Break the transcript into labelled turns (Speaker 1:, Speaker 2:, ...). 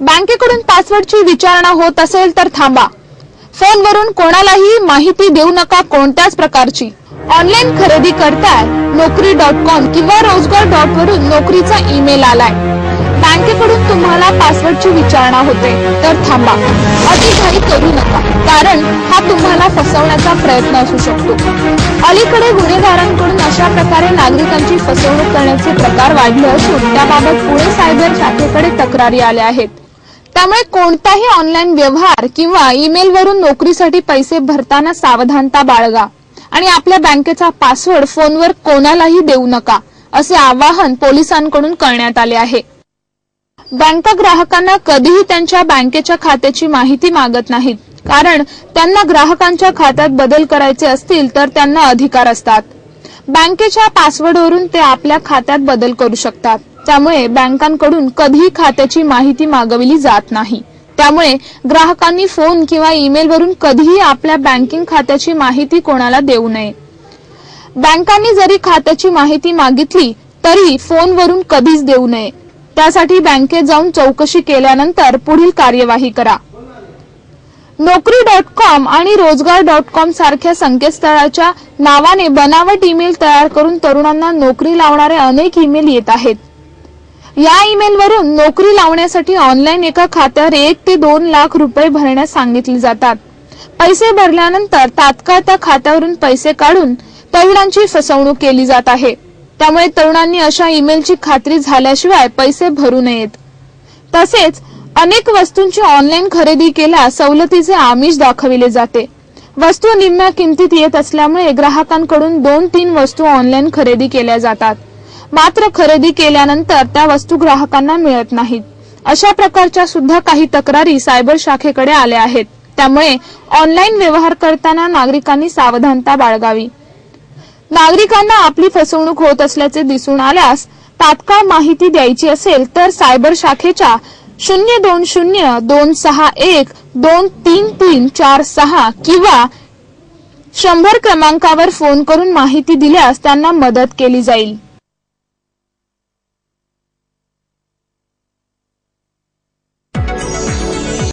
Speaker 1: बँकेकडून पासवर्डची विचारणा होत असेल तर थांबा. फोनवरून कोणालाही माहिती देऊ नका कोणत्याच प्रकारची. ऑनलाईन खरेदी करताय नोकरी डॉट कॉम किंवा रोजगार डॉट वरून नोकरीचा ईमेल आलाय. बँकेकडून तुम्हाला पासवर्डची विचारणा होते तर थांबा. अतिघाई करू नका कारण हा तुम्हाला फसवण्याचा प्रयत्न असू शकतो. अलीकडे गुन्हेगारांकडून अशा प्रकारे नागरिकांची फसवणूक करण्याचे प्रकार वाढले असून त्याबाबत पुणे सायबर शाखेकडे तक्रारी आल्या आहेत. त्यामुळे कोणताही ऑनलाईन व्यवहार किंवा ईमेल वरून नोकरीसाठी पैसे भरताना सावधानता बाळगा. आणि आपल्या बँकेचा पासवर्ड फोनवर कोणालाही देऊ नका असे आवाहन पोलिसांकडून करण्यात आले आहे. बँका ग्राहकांना कधीही त्यांच्या बँकेच्या खात्याची माहिती मागत नाहीत. कारण त्यांना ग्राहकांच्या खात्यात बदल करायचे असतील तर त्यांना अधिकार असतात. बँकेच्या पासवर्डवरून ते आपल्या खात्यात बदल करू शकतात. त्यामुळे बँकांकडून कधीही खात्याची माहिती मागविली जात नाही. त्यामुळे ग्राहकांनी फोन किंवा ईमेल वरून कधीही आपल्या बँकिंग खात्याची माहिती कोणाला देऊ नये. बँकांनी जरी खात्याची माहिती मागितली तरी फोनवरून कधीच देऊ नये. त्यासाठी बँकेत जाऊन चौकशी केल्यानंतर पुढील कार्यवाही करा. नोकरी डॉट कॉम आणि रोजगार डॉट कॉम सारख्या संकेतस्थळाच्या नावाने बनावट ईमेल तयार करून तरुणांना नोकरी लावणारे अनेक ईमेल येत आहेत. या ईमेलवरून नोकरी लावण्यासाठी ऑनलाईन एका खात्यावर एक ते दोन लाख रुपये भरण्यास सांगितले जातात. पैसे भरल्यानंतर तात्काळ त्या खात्यावरून पैसे काढून तरुणांची फसवणूक केली जात आहे. त्यामुळे तरुणांनी अशा ईमेलची खात्री झाल्याशिवाय पैसे भरू नयेत. तसेच अनेक वस्तूंची ऑनलाईन खरेदी केल्यास सवलतीचे आमिष दाखविले जाते. वस्तू निम्म्या किमतीत येत असल्यामुळे ग्राहकांकडून दोन तीन वस्तू ऑनलाईन खरेदी केल्या जातात. मात्र खरेदी केल्यानंतर त्या वस्तू ग्राहकांना मिळत नाहीत. अशा प्रकारच्या सुद्धा काही तक्रारी सायबर शाखेकडे आल्या आहेत. त्यामुळे ऑनलाईन व्यवहार करताना नागरिकांनी सावधानता बाळगावी. नागरिकांना आपली फसवणूक होत असल्याचे दिसून आल्यास तात्काळ माहिती द्यायची असेल तर सायबर शाखेच्या शून्य दोन शून्य दोन सहा एक दोन तीन तीन चार सहा किंवा शंभर क्रमांकावर फोन करून माहिती दिल्यास त्यांना मदत केली जाईल.